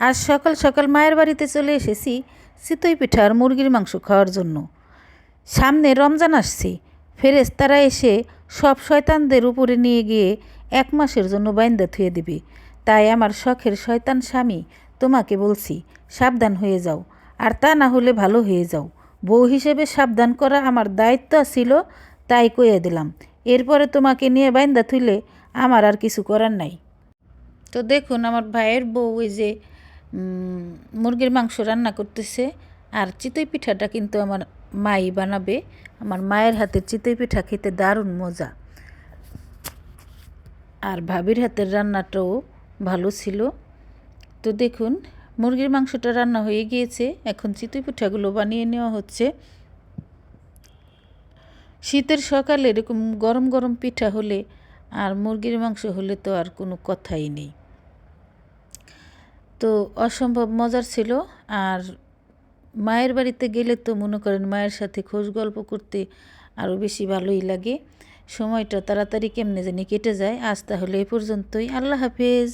আজ সকাল সকাল মায়ের বাড়িতে চলে এসেছি চিতই পিঠা আর মুরগির মাংস খাওয়ার জন্য। সামনে রমজান আসছে। ফেরেশতারা এসে সব শয়তানদের উপরে নিয়ে গিয়ে এক মাসের জন্য বাইন্দা থুয়ে দিবে। তাই আমার শখের শয়তান স্বামী, তোমাকে বলছি, সাবধান হয়ে যাও। আর তা না হলে ভালো হয়ে যাও। বউ হিসেবে সাবধান করা আমার দায়িত্ব ছিল, তাই কয়ে দিলাম। এরপরে তোমাকে নিয়ে বাইন্দা থুইলে আমার আর কিছু করার নাই। তো দেখুন আমার ভাইয়ের বউ ওই যে মুরগির মাংস রান্না করতেছে, আর চিতই পিঠাটা কিন্তু আমার মাই বানাবে। আমার মায়ের হাতের চিতই পিঠা খেতে দারুণ মজা। আর ভাবির হাতের রান্নাটাও ভালো ছিল। তো দেখুন, মুরগির মাংসটা রান্না হয়ে গিয়েছে। এখন চিতই পিঠাগুলো বানিয়ে নেওয়া হচ্ছে। শীতের সকালে এরকম গরম গরম পিঠা হলে আর মুরগির মাংস হলে তো আর কোনো কথাই নেই। তো অসম্ভব মজার ছিল। আর মায়ের বাড়িতে গেলে তো মনে করেন মায়ের সাথে খোঁজ গল্প করতে আরও বেশি ভালোই লাগে। সময়টা তাড়াতাড়ি কেমনে জানি কেটে যায়। আজ তাহলে এ পর্যন্তই। আল্লাহ হাফেজ।